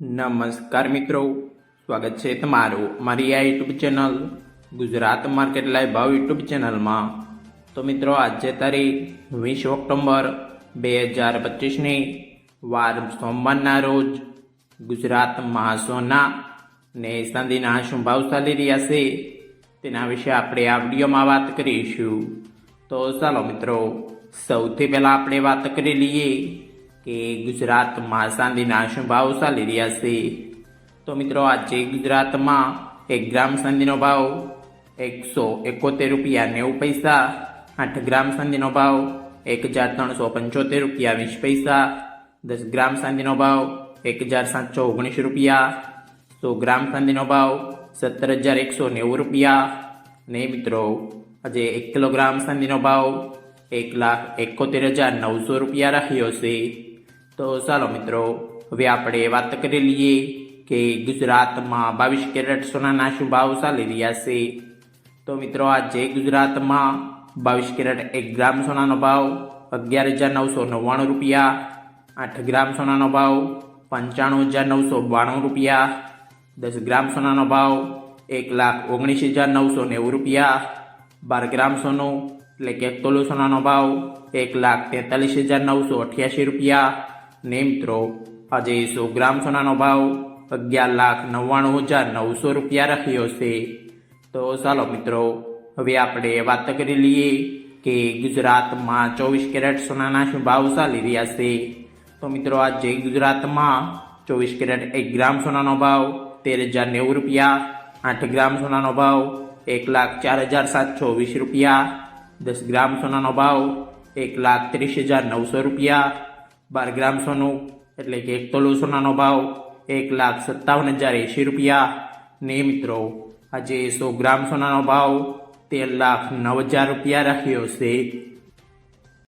નમસ્કાર મિત્રો, સ્વાગત છે તમારું મારી આ YouTube channel Gujarat market live ભાવ યુટ્યુબ ચેનલમાં. તો મિત્રો, આજે તારીખ વીસ ઓક્ટોબર બે હજાર પચીસની વાર સોમવારના રોજ ગુજરાત મહાસોના ને ચાંદીના શું ભાવ ચાલી રહ્યા છે તેના વિશે આપણે આ વિડીયોમાં વાત કરીશું. તો ચાલો મિત્રો, સૌથી પહેલાં આપણે વાત કરી લઈએ કે ગુજરાતમાં ચાંદીના શું ભાવ ચાલી રહ્યા છે. તો મિત્રો, આજે ગુજરાતમાં એક ગ્રામ ચાંદીનો ભાવ એકસો એકોતેર રૂપિયા નેવું પૈસા, આઠ ગ્રામ ચાંદીનો ભાવ એક હજાર ત્રણસો પંચોતેર રૂપિયા વીસ પૈસા, દસ ગ્રામ ચાંદીનો ભાવ એક હજાર સાતસો ઓગણીસ રૂપિયા, સો ગ્રામ ચાંદીનો ભાવ સત્તર હજાર એકસો નેવું રૂપિયા. ને મિત્રો, આજે એક કિલોગ્રામ ચાંદીનો ભાવ એક લાખ એકોતેર હજાર નવસો રૂપિયા રાખ્યો છે. તો ચાલો મિત્રો, હવે આપણે વાત કરી લઈએ કે ગુજરાતમાં બાવીસ કેરેટ સોનાના શું ભાવ ચાલી રહ્યા છે. તો મિત્રો, આજે ગુજરાતમાં બાવીસ કેરેટ એક ગ્રામ સોનાનો ભાવ, અગિયાર હજાર નવસો નવ્વાણું રૂપિયા, આઠ ગ્રામ સોનાનો ભાવ, પંચાણું હજાર નવસો બાણું રૂપિયા, દસ ગ્રામ સોનાનો ભાવ, એક લાખ ઓગણીસ હજાર નવસો નેવું રૂપિયા, બાર ગ્રામ સોનું, એટલે કે એક તોલું સોનાનો ભાવ, એક લાખ તેતાલીસ હજાર નવસો અઠ્યાસી રૂપિયા ને મિત્રો આજે સો ગ્રામ સોનાનો ભાવ અગિયાર લાખ નવ્વાણું હજાર નવસો રૂપિયા રખ્યો છે. તો ચાલો મિત્રો, હવે આપણે વાત કરી લઈએ કે ગુજરાતમાં ચોવીસ કેરેટ સોનાના શું ભાવ ચાલી રહ્યા છે. તો મિત્રો, આજે ગુજરાતમાં ચોવીસ કેરેટ એક ગ્રામ સોનાનો ભાવ તેર હજાર નેવું રૂપિયા, આઠ ગ્રામ સોનાનો ભાવ એક લાખ ચાર હજાર સાતસો વીસ રૂપિયા, દસ ગ્રામ સોનાનો ભાવ એક લાખ ત્રીસ હજાર નવસો રૂપિયા બાર ગ્રામ સોનું, એટલે કે એક તોલું સોનાનો ભાવ એક લાખ સત્તાવન હજાર એંશી રૂપિયા. ને મિત્રો, આજે સો ગ્રામ સોનાનો ભાવ તેર લાખ નવ હજાર રૂપિયા રાખ્યો છે.